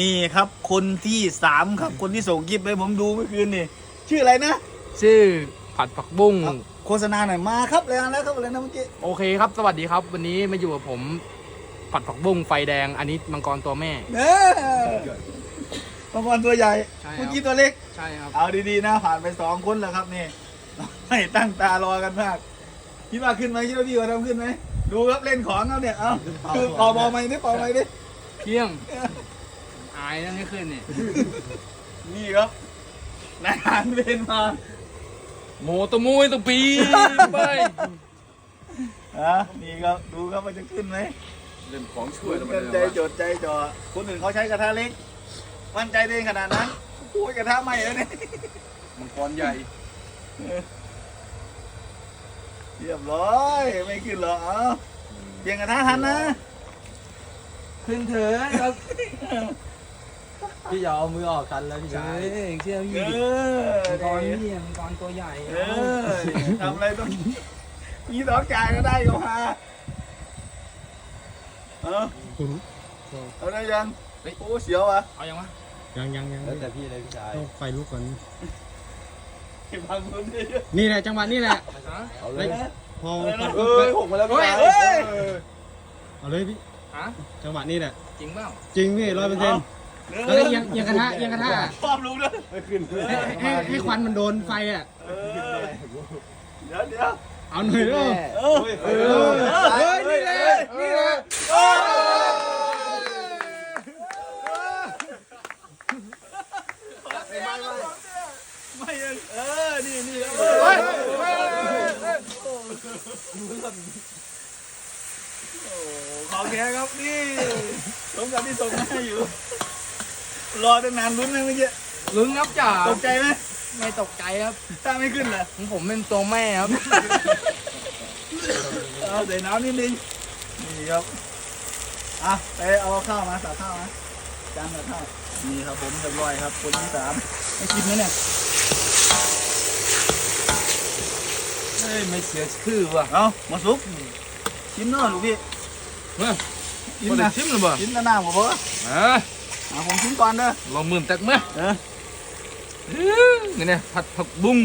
นี่ครับคนที่สามครับคนที่ส่งคลิปให้ผมดูเมื่อคืนนี่ชื่ออะไรนะ ชื่อผัดผักบุ้งเอาโฆษณาหน่อยมาครับเลยแล้วครับอะไรนะเมื่อกี้โอเคครับ สวัสดีครับ วันนี้มาอยู่กับผมผัดผักบุ้งไฟแดง อันนี้มังกรตัวแม่เออมังกรตัวใหญ่ใช่ครับ เมื่อกี้ตัวเล็ก ใช่ครับ เอาดีๆนะผ่านไปสองคนแล้วครับนี่ ไม่ตั้งตารอกันมากคิดว่าขึ้นไหมคิดว่าพี่เขาทำขึ้นไหมดูครับเล่นของเขาเนี่ยเอาคือเป่าเป่าไหมดิเป่าไหมดิเที่ยง อายนั่นไม่ขึ้นนี่นี่ครับนายหานเวนมาโมตะมุยตะปีไปอะนี่ครับดูครับมันจะขึ้นไหมเล่นของช่วยแล้วมันมั่นใจจดใจจ่อคนอื่นเขาใช้กระทะเล็ก มั่นใจได้ขนาดนั้นโอ้ยกระทะใหม่แล้วเนี่ยมังกรใหญ่ เรียบร้อยไม่ขึ้นหรอกเอาเปลี่ยนกระทะทันนะ ขึ้นเถอะครับ พี่อย่าเอามือออกกันแล้วพี่ชายเอ้ยเชื่อเอพี่อมังกรนี่มังกรตัวใหญ่เออทำอะไรต้องมีสองจ่ายก็ได้ก็มาเออเอาได้ยังโอ้เสียวอะเอายังวะยังยังยังแล้วแต่พี่เลยพี่ชายต้องไฟลุกก่อนบางคนเนี่ยนี่แหละจังหวะนี่แหละฮะเอาเลยพอเออหกมาแล้วพี่ชายเฮ้ยเอาเลยพี่ฮะจังหวะนี้แหละจริงเปล่าจริงพี่ร้อยเปอร์เซ็นต์ แล้วก็เอียงเอียงกระทะเอียงกระทะชอบรู้ด้วยให้ให้ให้ควันมันโดนไฟอะ เออเดี๋ยวเดี๋ยวเอาหน่อยด้วยเออเออเฮ้ยนี่แหละนี่แหละไม่เออ นี่นี่เออของแท้ครับนี่สมกับที่ส่งมาให้อยู่ รอตั้งนานลุ้นนะเมื่อกี้ลุ้นครับจ่าตกใจไหมไม่ตกใจครับถ้าไม่ขึ้นเหรอของผมเป็นตัวแม่ครับ เอาใส่น้ำนิดนึงนี่ครับอะไปเอาข้าวมาตักข้าวมาจานตักข้าวนี่ครับผมเรียบร้อยครับ คนที่สามไม่กินไหมเนี่ยเฮ้ยไม่เสียชื่อว่ะเอามาสุกกินเนาะลูกพี่เฮ้ยกินบ่ได้นะชิมหรือเปล่ากินแล้วน้ำกับพ่ออ่ะอะผมกินก่อนเด้อลองมื่นแตกเมื่อเออนี่เนี่ยผัดผักบุ้ง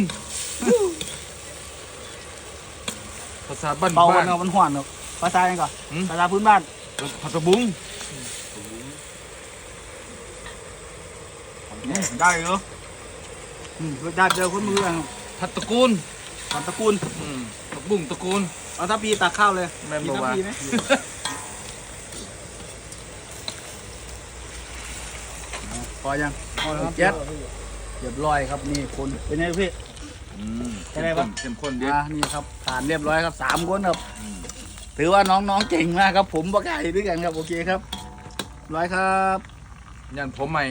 ภาษาบ้านเบาบ้าวันนเนาะมันหวานเนาะภาษาอะไรก่อนหืมภาษาพื้นบ้านผัดผักบุ้งได้เหรออืมรสชาติเดียวคนมือกันผัดตระกูลผัดตระกูลอืมผักบุ้งตระกูลเอาทัพพีตักข้าวเลยแม่นมีบอกทัพว่า พีไหมพ อยังพอแล้วครับเจ็ดเรียบร้อยครับนี่คนเป็นไงพี่ อืมเป็นไงบ้างเข้มข้นดีอ่านี่ครับผ่านเรียบร้อยครับสามคนครับถือว่าน้องๆเก่งมากครับ ผมประกาศด้วยกันครับโอเคครับร้อยครับ ยันผมใหม่